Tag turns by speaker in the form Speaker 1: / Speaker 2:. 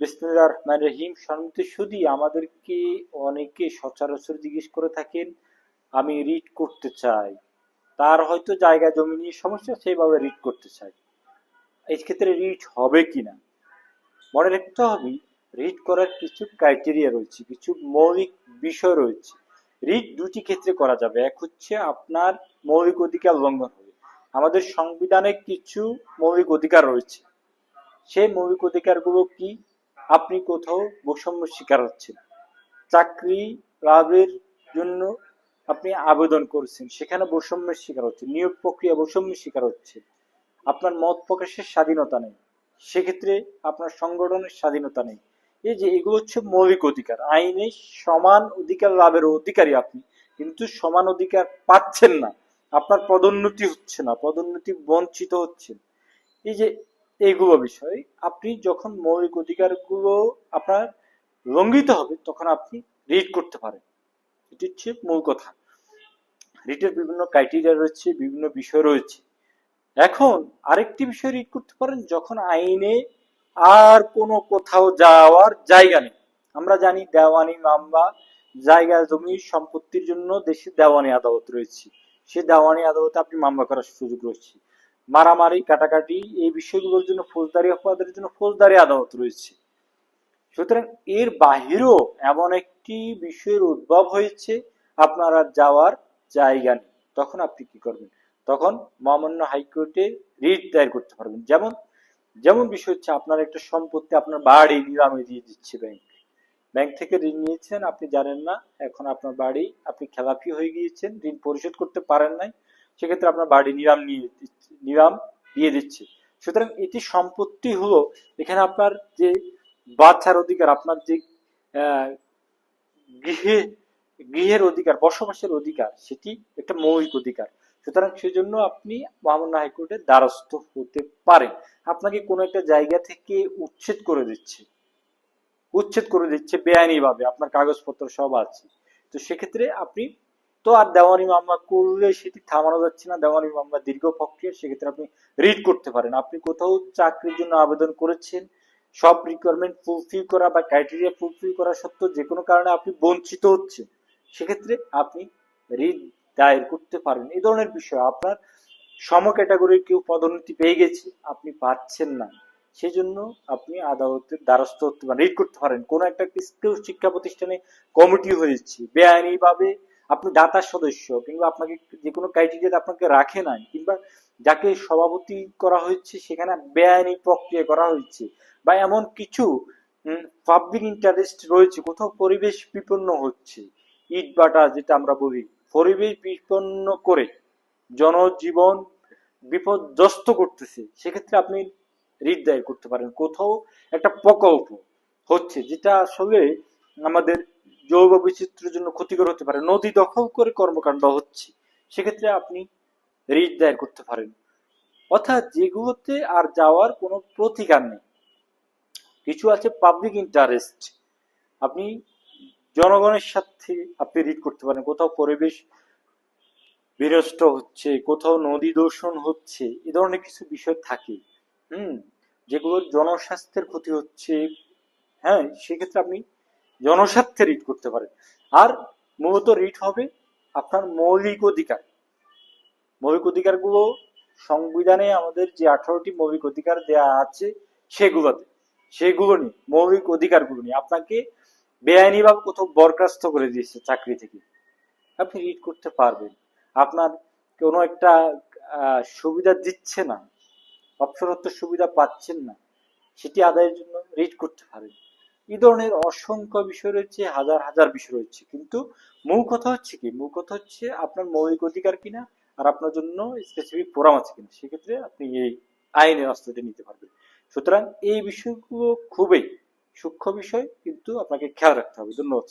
Speaker 1: বিসমিল্লাহির রহমানির রহিম সম্মিলিত সুদী আমাদেরকে অনেকে সচরাচর জিজ্ঞেস করে থাকেন, আমি রিড করতে চাই। তার হয়তো জায়গা, জমি নিয়ে সমস্যা, সেইভাবে রিড করতে চাই। এই ক্ষেত্রে রিড হবে কিনা মনে রাখতে হবে রিড করার কিছু ক্রাইটেরিয়া রয়েছে, কিছু মৌলিক বিষয় রয়েছে। রিড দুটি ক্ষেত্রে করা যাবে। এক হচ্ছে আপনার মৌলিক অধিকার লঙ্ঘন হবে। আমাদের সংবিধানে কিছু মৌলিক অধিকার রয়েছে। সেই মৌলিক অধিকারগুলো কি? আপনি কোথাও বৈষম্য শিকার হচ্ছেন। চাকরি, লাভের জন্য আপনি আবেদন করছেন, সেখানে বৈষম্যের শিকার হচ্ছে নিয়োগ প্রক্রিয়া বৈষম্যের শিকার হচ্ছে। আপনার মত প্রকাশের স্বাধীনতা নেই, সেক্ষেত্রে আপনার সংগঠনের স্বাধীনতা নেই। এই যে, এগুলো হচ্ছে মৌলিক অধিকার। আইনে সমান অধিকার, লাভের অধিকারী আপনি, কিন্তু সমান অধিকার পাচ্ছেন না। আপনার পদোন্নতি হচ্ছে না, পদোন্নতি বঞ্চিত হচ্ছেন। এই যে এইগুলো বিষয় আপনি যখন মৌলিক অধিকারগুলো আপনার লঙ্ঘিত হবে, তখন আপনি রিড করতে পারেন। এটি হচ্ছে মূল কথা। রিটের বিভিন্ন ক্রাইটেরিয়া রয়েছে, বিভিন্ন বিষয় রয়েছে। এখন আরেকটি বিষয় রিড করতে পারেন, যখন আইনে আর কোনো কোথাও যাওয়ার জায়গা নেই। আমরা জানি দেওয়ানি, মামলা, জায়গা, জমি, সম্পত্তির জন্য দেশে দেওয়ানি আদালত রয়েছে। সে দেওয়ানি আদালতে আপনি মামলা করার সুযোগ রয়েছে। মারামারি, কাটাকাটি এই বিষয়গুলোর জন্য ফৌজদারি, অপরাধের জন্য ফৌজদারি আদালত রয়েছে। সুতরাং এর বাহিরেও এমন একটি বিষয়ের উদ্ভব হয়েছে, আপনার যাওয়ার জায়গা নেই। তখন আপনি কি করবেন? তখন মহামান্য হাইকোর্টে রিট দায়ের করতে পারবেন। যেমন যেমন বিষয় হচ্ছে আপনার একটা সম্পত্তি আপনার বাড়ি নিলামে দিয়ে দিচ্ছে ব্যাংক ব্যাংক থেকে ঋণ নিয়েছেন, আপনি জানেন না, এখন আপনার বাড়ি আপনি খেলাপি হয়ে গিয়েছেন, ঋণ পরিশোধ করতে পারেন নাই। সেক্ষেত্রে আপনার বাড়ি নিলাম নিয়ে নিলাম দিয়ে দিচ্ছে। সুতরাং এটি সম্পত্তি হলো এখানে আপনার যে বাচ্চার অধিকার, আপনার যে গৃহে, গৃহের অধিকার, বসবাসের অধিকার, সেটি একটা মৌলিক অধিকার। সুতরাং সেজন্য আপনি মহামান্য হাইকোর্টের দ্বারস্থ হতে পারেন। আপনাকে কোনো একটা জায়গা থেকে উচ্ছেদ করে দিচ্ছে। উচ্ছেদ করে দিচ্ছে বেআইনি ভাবে আপনার কাগজপত্র সব আছে। তো সেক্ষেত্রে আপনি তো আর দেওয়ানি মামলা করলে সেটি থামানো যাচ্ছে না। দেওয়ানি মামলা দীর্ঘ প্রক্রিয়া, সেক্ষেত্রে আপনি রিড করতে পারেন। আপনি কোথাও চাকরির জন্য আবেদন করেছেন, সব রিকোয়ারমেন্ট ফুলফিল করা বা ক্রাইটেরিয়া ফুলফিল করা সত্ত্বেও যে কোনো কারণে আপনি বঞ্চিত হচ্ছেন, সেক্ষেত্রে আপনি রিড দায়ের করতে পারেন। এই ধরনের বিষয়, আপনার সম ক্যাটাগরির কেউ পদোন্নতি পেয়ে গেছে, আপনি পাচ্ছেন না। সেজন্য আপনি আদালতের দ্বারস্থ হতে পারেন রিড করতে পারেন। কোন একটা শিক্ষা প্রতিষ্ঠানে কমিটি হয়েছে। বেআইনি ভাবে আপনি দাতার সদস্য কিংবা আপনাকে যে কোনো ক্রাইটেরিয়াতে আপনাকে রাখে নাই, কিংবা যাকে সভাপতি করা হয়েছে সেখানে বেআইনি প্রক্রিয়া করা হয়েছে, বা এমন কিছু পাবলিক ইন্টারেস্ট রয়েছে, কোথাও পরিবেশ বিপন্ন হচ্ছে, ইট বাটা যেটা আমরা বলি, পরিবেশ বিপন্ন করে জনজীবন বিপর্যস্ত করতেছে, সেক্ষেত্রে আপনি দায়ের করতে পারেন। কোথাও একটা প্রকল্প হচ্ছে, যেটা আসলে আমাদের জৈব বৈচিত্র্যের জন্য ক্ষতিকর হতে পারে। নদী দখল করে কর্মকাণ্ড হচ্ছে। সেক্ষেত্রে আপনি রিট দায়ের করতে পারেন। অর্থাৎ যেগুলোতে আর যাওয়ার কোনো প্রতিকার নেই। কিছু আছে পাবলিক ইন্টারেস্ট আপনি জনগণের সাথে আপনি রিড করতে পারেন। কোথাও পরিবেশ বিনষ্ট হচ্ছে, কোথাও নদী দূষণ হচ্ছে, এ ধরনের কিছু বিষয় থাকে। হুম? যেগুলোর জনস্বাস্থ্যের ক্ষতি হচ্ছে। হ্যাঁ সেক্ষেত্রে আপনি জনস্বার্থে রিড করতে পারেন। আর মূলত রিড হবে আপনার মৌলিক অধিকার। মৌলিক অধিকারগুলো সংবিধানে আমাদের যে আঠারোটি মৌলিক অধিকার দেয়া আছে, সেগুলোতে। সেগুলো নিয়ে, মৌলিক অধিকারগুলো নিয়ে আপনাকে বেআইনিভাবে কোথাও বরখাস্ত করে দিয়েছে চাকরি থেকে। আপনি রিড করতে পারবেন। আপনার কোনো একটা সুবিধা দিচ্ছে না। অপসরত্ব সুবিধা পাচ্ছেন না। সেটি আদায়ের জন্য রিড করতে পারেন। এই ধরনের অসংখ্য বিষয় রয়েছে, হাজার হাজার বিষয় রয়েছে। কিন্তু মূল কথা হচ্ছে কি? মূল কথা হচ্ছে আপনার মৌলিক অধিকার কিনা আর আপনার জন্য স্পেসিফিক ফোরাম আছে কিনা? সেক্ষেত্রে আপনি এই আইনের অস্ত্রটি নিতে পারবেন। সুতরাং এই বিষয়গুলো খুবই সূক্ষ্ম বিষয়, কিন্তু আপনাকে খেয়াল রাখতে হবে। ধন্যবাদ